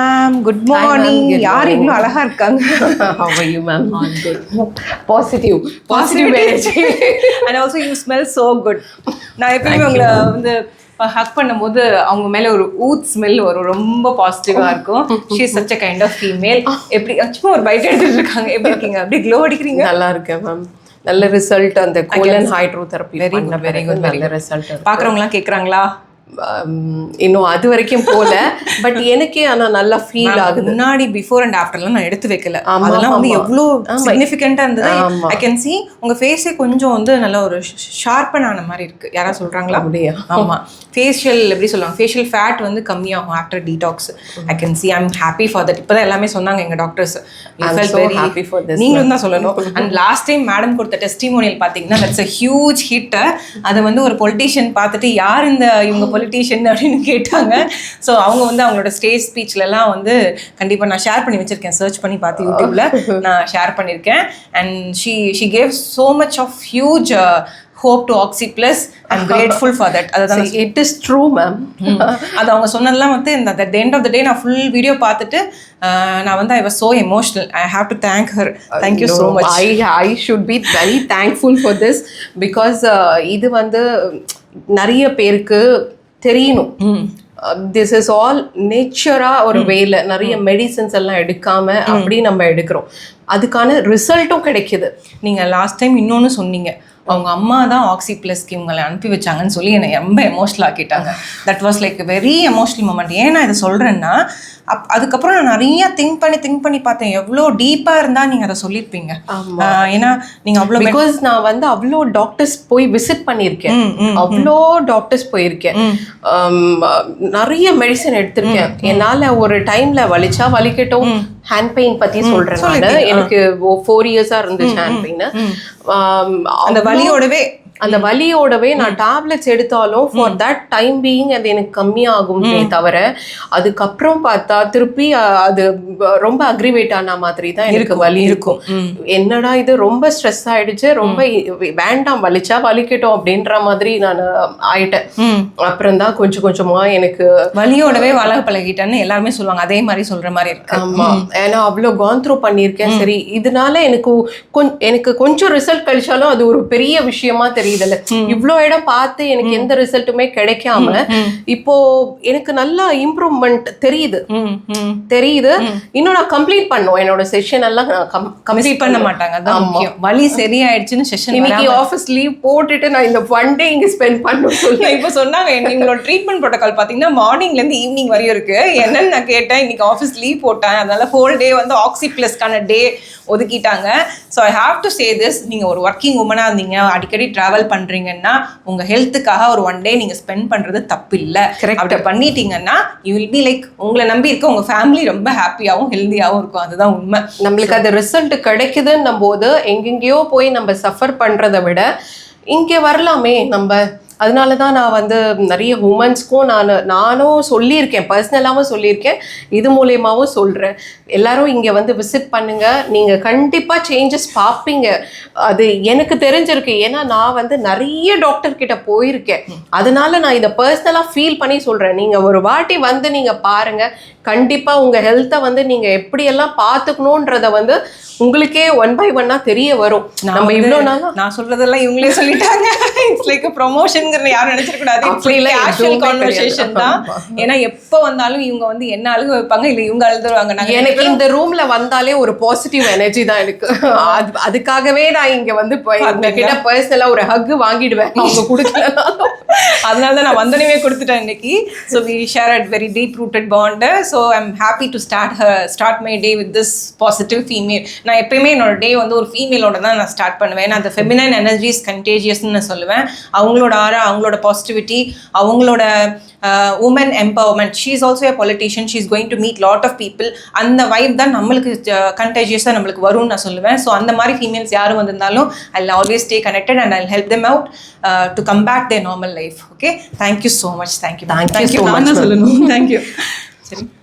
Ma'am good ma'am. Morning Good யார் morning. இவ்வளோ அழகா இருக்காங்க? How are you, ma'am? Positive. Positive energy. And also you smell so good நான் எப்பயுமே உங்களை வந்து ஹக் பண்ணும்போது அவங்க மேல ஒரு ஊத் ஸ்மெல் வரும். ரொம்ப பாசிட்டிவா இருக்கும். She such a kind of female எப்படி சும்மா ஒரு பைட் எடுத்துட்டு இருக்காங்க. எப்படி இருக்கீங்க? அப்படி க்ளோ அடிக்கிறீங்க? நல்லா இருக்கேன் மேம் நல்ல ரிசல்ட் அந்த colon hydrotherapy Very good, very good, very நல்ல ரிசல்ட் பாக்குறவங்கலாம் கேக்குறாங்களா? இன்னும் அது வரைக்கும் போல. பட் எனக்கே ஆனா நல்லா ஃபீல் ஆகுது. முன்னாடி பிஃபோர் அண்ட் ஆஃப்டர்லாம் நான் எடுத்து வைக்கல. அதெல்லாம் வந்து. எவ்வளோ சிக்னிஃபிகண்டா இருந்தது. ஐ கேன் see உங்க ஃபேஸே கொஞ்சம் வந்து நல்ல ஒரு ஷார்ப்பன் ஆன மாதிரி இருக்கு. யாரா சொல்றாங்களா? அப்படியா? ஆமா. ஃபேஷியல் எப்படி சொல்லுவாங்க? ஃபேஷியல் ஃபேட் வந்து கம்மியாகும் after detox I can see I'm happy for that இப்போதான் எல்லாமே சொன்னாங்க எங்க doctors so happy for this, நீங்களும் தான் சொல்லணும். அண்ட் லாஸ்ட் டைம் மேடம் கொடுத்த டெஸ்டிமோனியல் பார்த்தீங்கன்னா தட்ஸ் அ ஹியூஜ் ஹிட் அதை வந்து ஒரு பொலிட்டீஷியன் பார்த்துட்டு யார் இந்த இவங்க பொலிட்டீஷியன் அப்படின்னு கேட்டாங்க. ஸோ அவங்க வந்து அவங்களோட ஸ்டேஜ் ஸ்பீச்லலாம் வந்து கண்டிப்பாக நான் ஷேர் பண்ணி வச்சிருக்கேன். சர்ச் பண்ணி பார்த்து யூடியூப்ல நான் ஷேர் பண்ணியிருக்கேன் and she she gave so much of huge hope to Oxy plus I'm grateful for that அதுதான் நான் இட் இஸ் ட்ரூ மேம் அது அவங்க சொன்னதெல்லாம் வந்து இந்த the end of the day நான் ஃபுல் வீடியோ பார்த்துட்டு நான் வந்து I was so emotional I have to thank her thank you so much I I should be very thankful for this because இது வந்து நிறைய பேருக்கு தெரியணும். திஸ் இஸ் ஆல் நேச்சரா ஒரு வேல. நிறைய மெடிசன்ஸ் எல்லாம் எடுக்காம அப்படி நம்ம எடுக்கிறோம். அதுக்கான ரிசல்ட்டும் கிடைக்குது. நீங்கள் லாஸ்ட் டைம் இன்னொன்று சொன்னீங்க. அவங்க அம்மா தான் ஆக்சி ப்ளஸ்க்கு இவங்களை அனுப்பி வச்சாங்கன்னு சொல்லி என்னை ரொம்ப எமோஷனல் ஆக்கிட்டாங்க. That was like very emotional moment ஏன் நான் இதை சொல்கிறேன்னா அப் அதுக்கப்புறம் நான் நிறைய திங்க் பண்ணி திங்க் பண்ணி பார்த்தேன். எவ்வளோ டீப்பாக இருந்தால் நீங்கள் அதை சொல்லியிருப்பீங்க ஏன்னா நீங்கள் அவ்வளோ பிகாஸ் நான் வந்து அவ்வளோ டாக்டர்ஸ் போய் விசிட் பண்ணியிருக்கேன். அவ்வளோ டாக்டர்ஸ் போயிருக்கேன். நிறைய மெடிசன் எடுத்திருக்கேன். என்னால ஒரு டைம்ல வலிச்சா வலிக்கட்டும். ஹேண்ட் பெயின் பத்தி சொல்றேன் நானு. எனக்கு ஃபோர் இயர்ஸா இருந்துச்சு ஹேண்ட் பெயின் அந்த வலியோடவே. அந்த வலியோடவே நான் டேப்லெட்ஸ் எடுத்தாலும் ஃபார் தட் டைம் பீயிங் அது எனக்கு கம்மியாகுமே தவிர அதுக்கப்புறம் பார்த்தா திருப்பி அது ரொம்ப அக்ரிவேட் ஆன மாதிரி தான் எனக்கு வலி இருக்கும். என்னடா இது ரொம்ப ஸ்ட்ரெஸ் ஆயிடுச்சு ரொம்ப வேண்டாம் வலிச்சா வலிக்கட்டும் அப்படின்ற மாதிரி நான் ஆயிட்டேன். அப்புறம் தான் கொஞ்சம் கொஞ்சமா எனக்கு வலியோடவே வளக பழகிட்டேன்னு எல்லாருமே சொல்லுவாங்க. அதே மாதிரி சொல்கிற மாதிரி இருக்கு. ஆமா. ஏன்னா அவ்வளோ கான் த்ரூ பண்ணியிருக்கேன். சரி இதனால எனக்கு கொஞ் எனக்கு கொஞ்சம் ரிசல்ட் கழிச்சாலும் அது ஒரு பெரிய விஷயமா தெரியுதுல்ல. இவ்வளோ இடம் பார்த்து எனக்கு எந்த ரிசல்ட்டுமே கிடைக்காம இப்போ எனக்கு நல்லா இம்ப்ரூவ்மெண்ட் தெரியுது. தெரியுது. இன்னும் நான் கம்ப்ளீட் பண்ணும் என்னோட செஷன் எல்லாம் கம்ப்ளீட் பண்ண மாட்டாங்க. அதான் முக்கியம். வலி சரியாயிடுச்சுன்னு செஷன் இன்னைக்கு ஆஃபீஸ் லீவ் போட்டுட்டு நான் இந்த ஒன் டே இங்க ஸ்பெண்ட் சொல்லி இப்போ சொன்னாங்க எங்களோட ட்ரீட்மெண்ட் ப்ரோட்டோகால் பார்த்தீங்கன்னா மார்னிங்ல இருந்து ஈவினிங் வரையும் இருக்கு. என்னன்னு நான் கேட்டேன். இன்னைக்கு ஆஃபீஸ் லீவ் போட்டேன். அதனால ஹோல் டே வந்து ஆக்சி ப்ளஸ்க்கான day ஒதுக்கிட்டாங்க. So I have to say this நீங்கள் ஒரு ஒர்க்கிங் உமனாக இருந்தீங்க. அடிக்கடி ட்ராவல் பண்ணுறீங்கன்னா உங்கள் ஹெல்த்துக்காக ஒரு ஒன் டே நீங்கள் ஸ்பெண்ட் பண்ணுறது தப்பு இல்லை அப்படி பண்ணிட்டீங்கன்னா யூ வில் பி லைக் உங்களை நம்பி இருக்க உங்கள் ஃபேமிலி ரொம்ப ஹாப்பியாகவும் ஹெல்த்தியாகவும் இருக்கும். அதுதான் உண்மை. நம்மளுக்கு அது ரிசல்ட் கிடைக்குதுன்னும் போது எங்கெங்கேயோ போய் நம்ம சஃபர் பண்றதை விட இங்கே வரலாமே. நம்ம அதனால தான் நான் வந்து நிறைய உமன்ஸ்க்கும் நான் நானும் சொல்லியிருக்கேன் பர்சனலாகவும் சொல்லியிருக்கேன். இது மூலியமாகவும் சொல்கிறேன் எல்லாரும் இங்கே வந்து விசிட் பண்ணுங்க. நீங்கள் கண்டிப்பாக சேஞ்சஸ் பார்ப்பீங்க. அது எனக்கு தெரிஞ்சிருக்கு. ஏன்னா நான் வந்து நிறைய டாக்டர் கிட்ட போயிருக்கேன். அதனால நான் இதை பர்சனலாக ஃபீல் பண்ணி சொல்கிறேன் நீங்கள் ஒரு வாட்டி வந்து நீங்கள் பாருங்க. கண்டிப்பாக உங்கள் ஹெல்த்தை வந்து நீங்கள் எப்படியெல்லாம் பார்த்துக்கணுன்றத வந்து உங்களுக்கே ஒன் பை ஒன்னா தெரிய வரும். நம்ம இவ்வளோ நாளா நான் சொல்றதெல்லாம் இவங்களே சொல்லிட்டாங்க. இட்ஸ் லைக் ப்ரொமோஷன்ங்கிறது யாரும் நினைச்சிட கூடாது. எதுவுமே கான்வர்சேஷன். தான். ஏன்னா எப்போ வந்தாலும் இவங்க வந்து என்ன அழுக வைப்பாங்க இல்ல இவங்க அழுதுருவாங்க. எனக்கு இந்த ரூம்ல வந்தாலே ஒரு பாசிட்டிவ் எனர்ஜி தான் எனக்கு. அது அதுக்காகவே நான் இங்க வந்து போய் கிட்ட பர்சனலா ஒரு ஹக் வாங்கிடுவேன். அவங்க கொடுக்கலனாலும். அதனால தான் நான் வந்தனவே கொடுத்துட்டேன் இன்னைக்கு. So we share at very deep rooted bond so I'm happy to start start my day with this positive female நான் எப்பயுமே என்னோட டே வந்து ஒரு ஃபீமேலோட தான் நான் ஸ்டார்ட் பண்ணுவேன். அந்த ஃபெமினன் எனர்ஜிஸ் கண்டேஜியஸ்னு நான் சொல்லுவேன். அவங்களோட ஆரா அவங்களோட பாசிட்டிவிட்டி அவங்களோட women empowerment she is also a politician she is going to meet lot of people அந்த வைப் தான் நம்மளுக்கு கண்டேஜியஸாக நம்மளுக்கு வரும்னு நான் சொல்லுவேன். ஸோ அந்த மாதிரி ஃபீமேல்ஸ் யாரும் வந்திருந்தாலும் I always stay connected and I help them out to come back the normal life okay thank you so much thank you Thank you. Thank you. சொல்லணும். தேங்க்யூ சரி